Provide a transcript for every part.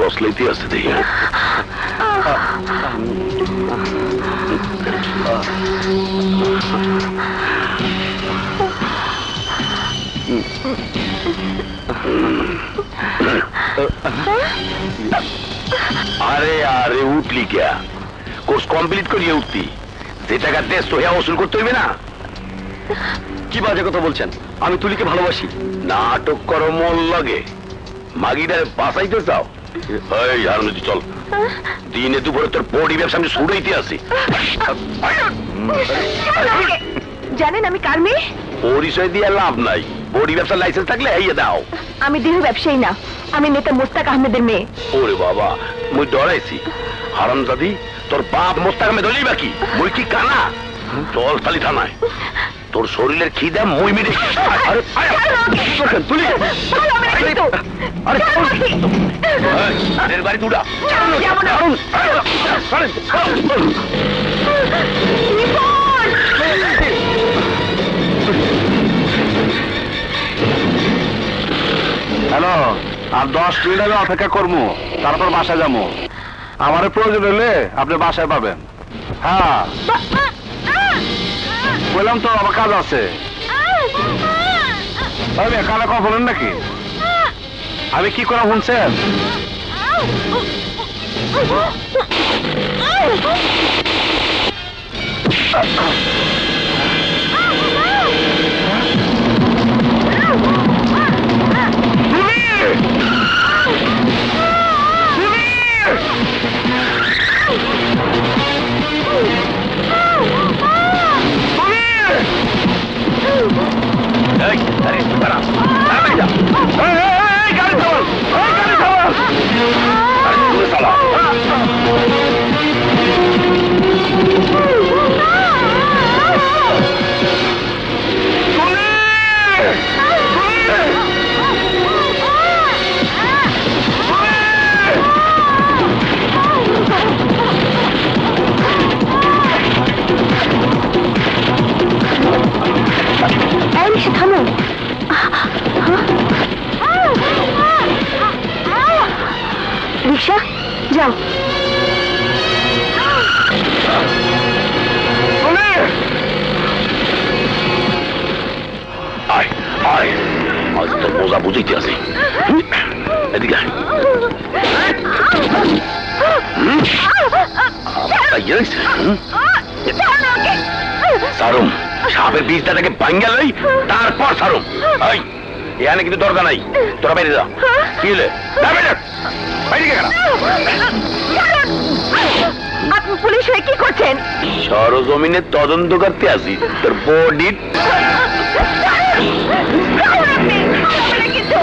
কসলাইতে আছে দেখি আরে আরে উঠলি কে কোর্স কমপ্লিট করিয়ে উঠতি যে টাকা দেশ তো হ্যাঁ ওসুল করতে হইবে না কি বাজে কথা বলছেন আমি তুলিকে ভালোবাসি নাটক করো মন লাগে মাগিটারে বাঁচাইতে চাও। এই হারনতি চল। দিনে দুপুরে তোর বডি ব্যবসা আমি শুরুইতে আছি জানেন আমি কার মেয়ে? পরিচয় দিয়ে লাভ নাই। বডি ব্যবসার লাইসেন্স থাকলে এই দাও। আমি দেহ ব্যবসায়ী না। আমি নেতা মোস্তাক আহমেদের মেয়ে। ওরে বাবা মুই ডরাইছি। হারাম দাদি তোর বাপ মোস্তাক আমি দলি বাকি মুই কি কানা? চল খালি থানায়। তোর শরীরের খিদে মুই মিটে আরে? তুলি। আরে বাড়ি দুটা! হ্যালো আর দশ মিনিট আমি অপেক্ষা করব। তারপর বাসায় যাব। আমার প্রয়োজন হলে আপনি বাসায় পাবেন। হ্যাঁ। বললাম তো আমার কাজ আছে। আমি কানে বলেন নাকি? আমি কি করা শুনছেন? এই, দাঁড়া, দাঁড়া, যা। এই, গাড়ি থামান, এই, গাড়ি থামান। রিক্সা যাও। আয়, আয়। আজ তোর আছে। এদিকে? সারুম সাপের বীজটাকে ভাঙ্গা লই তারপর সারুম। এই এখানে কিন্তু দরকার নাই। তোরা বাইরে যা। কি হলে বাইরে আপনি পুলিশ হয়ে কি করছেন সরজমিনে তদন্ত করতে আসি তোর বডি কিন্তু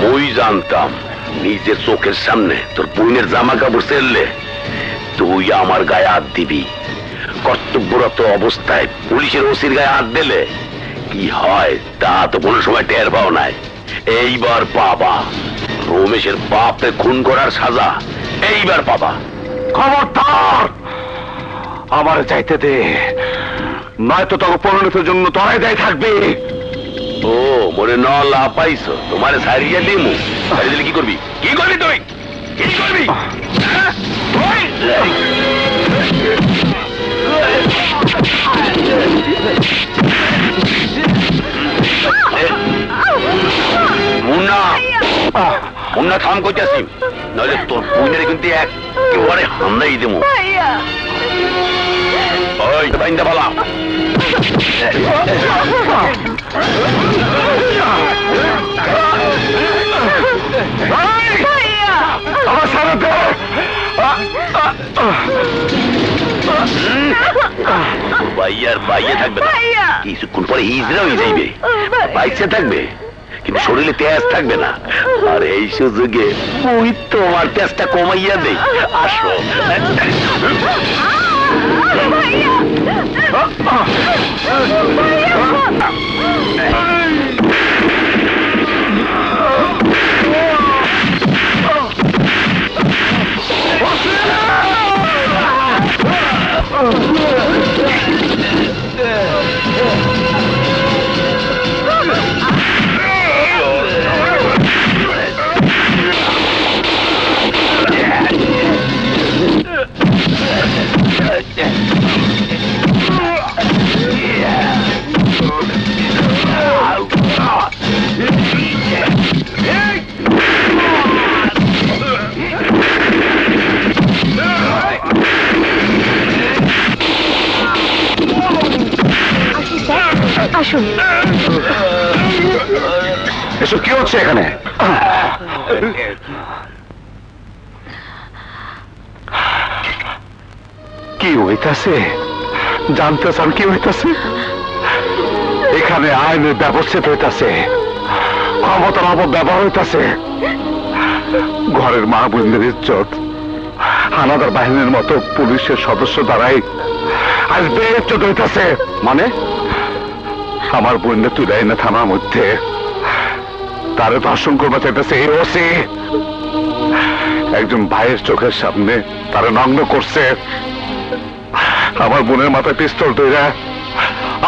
মুই জানতাম নিজের চোখের সামনে তোর বোনের জামা কাপড় ফেললে তুই আমার গায়ে হাত দিবি। কর্তব্যরত অবস্থায় পুলিশের ওসির গায়ে হাত দিলে কি হয় তা তো কোনো সময় টের পাও নাই। এইবার বাবা রমেশের বাপে খুন করার সাজা এইবার বাবা খবরদার আমার চাইতে দে। নয়তো তোকে পরিণতির জন্য তোরাই দায় থাকবে। ও মনে ন লাভ পাইছো। তোমার সারিয়ে দিমু। সারিয়ে দিলে কি করবি? কি করবি তুই? কি করবি? মুন্না মুন্না থাম করতেছি নইলে তোর বোনের কিন্তু একেবারে হামলাই দেবো ভাইয়া ওই বাইন্দা বালা। আমার সারা দে। ভাইয়ার বাইয়ে থাকবে না। কিছুক্ষণ পরে হয়ে যাইবে! বাইসে থাকবে। কিন্তু শরীরে তেজ থাকবে না। আর এই সুযোগে ওই তোমার তেজটা কমাইয়া দেই। আসো। ভাইয়া আসুন। এসব কি হচ্ছে এখানে? কি হইতাছে? জানতেছেন কি হইতাছে? এখানে আইনের ব্যবস্থিত হইতাছে। ক্ষমতার অপব্যবহার হইতাছে। ঘরের মা বোনদের ইজ্জত। হানাদার বাহিনীর মতো পুলিশের সদস্য দ্বারাই আজ বেইজ্জত হইতাছে। মানে? আমার বোনদের তুলে না থানার মধ্যে। তারে ধর্ষণ করবে চাইতেছে এই ওসি। একজন ভাইয়ের চোখের সামনে তারা নগ্ন করছে। আমার বোনের মাথায় পিস্তল তৈরি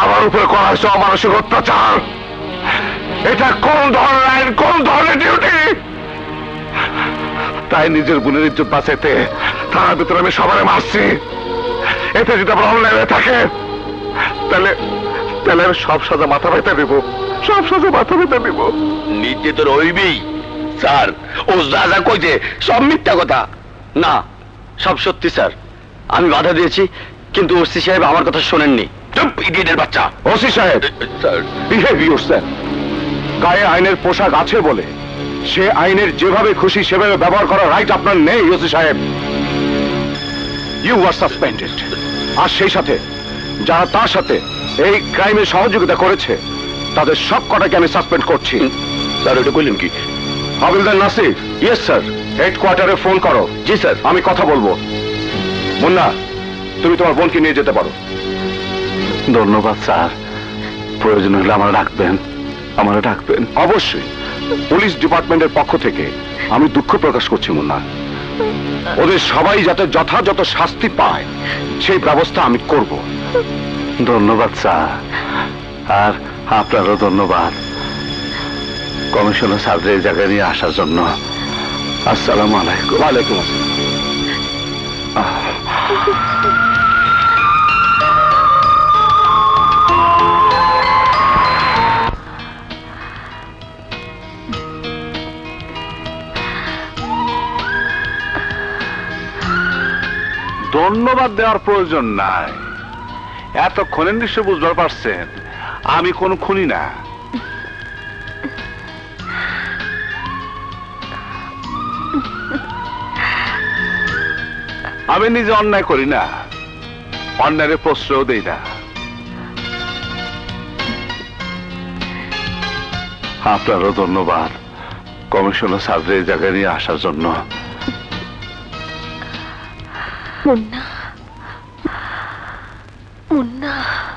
আমার উপরে করা হয়েছে অমানসিক অত্যাচার। এটা কোন ধরনের আইন, কোন ধরনের ডিউটি তাই নিজের বোনের ইজ্জত বাঁচাইতে থানার ভিতরে আমি সবারে মারছি। এতে যদি আমার হয়ে থাকে, তাহলে তাহলে আমি সব সাজা মাথা দিব। সব সাজা মাথা দিব। নিচে তো রইবেই। স্যার ও যা যা কইছে সব মিথ্যা কথা। না সব সত্যি স্যার। আমি বাধা দিয়েছি কিন্তু ওসি সাহেব আমার কথা শোনেননি। ইডিয়েটের বাচ্চা। ওসি সাহেব। স্যার। গায়ে আইনের পোশাক আছে বলে সে আইনের যেভাবে খুশি সেভাবে ব্যবহার করার রাইট আপনার নেই ওসি সাহেব। ইউ আর সাসপেন্ডেড আর সেই সাথে যারা তার সাথে এই ক্রাইমে সহযোগিতা করেছে। তাদের সব কটাকে আমি সাসপেন্ড করছি। স্যার এটা কইলেন কি? হাবিলদার নাসির ইয়েস স্যার হেডকোয়ার্টারে ফোন করো। জি স্যার। আমি কথা বলব। মুন্না তুমি তোমার বোনকে নিয়ে যেতে পারো। ধন্যবাদ স্যার। প্রয়োজন হলে আমার ডাকবেন। আমার ডাকবেন। অবশ্যই। পুলিশ ডিপার্টমেন্টের পক্ষ থেকে আমি দুঃখ প্রকাশ করছি মুন্না। ওদের সবাই যাতে যথাযথ শাস্তি পায় সেই ব্যবস্থা আমি করব। ধন্যবাদ স্যার। আর আপনারও ধন্যবাদ। কমিশনার সাহেবের এই জায়গায় নিয়ে আসার জন্য। আসসালামু আলাইকুম। ওয়ালাইকুম আসসালাম। ধন্যবাদ দেওয়ার প্রয়োজন নাই। এতক্ষণে নিশ্চয় বুঝতে পারছেন। আমি কোন খুনি না। আমি নিজে অন্যায় করি না। অন্যায়ের প্রশ্রয় দেই না। আপনারও ধন্যবাদ কমিশনার সাহেবের এই জায়গায় নিয়ে আসার জন্য। মুন্না। মুন্না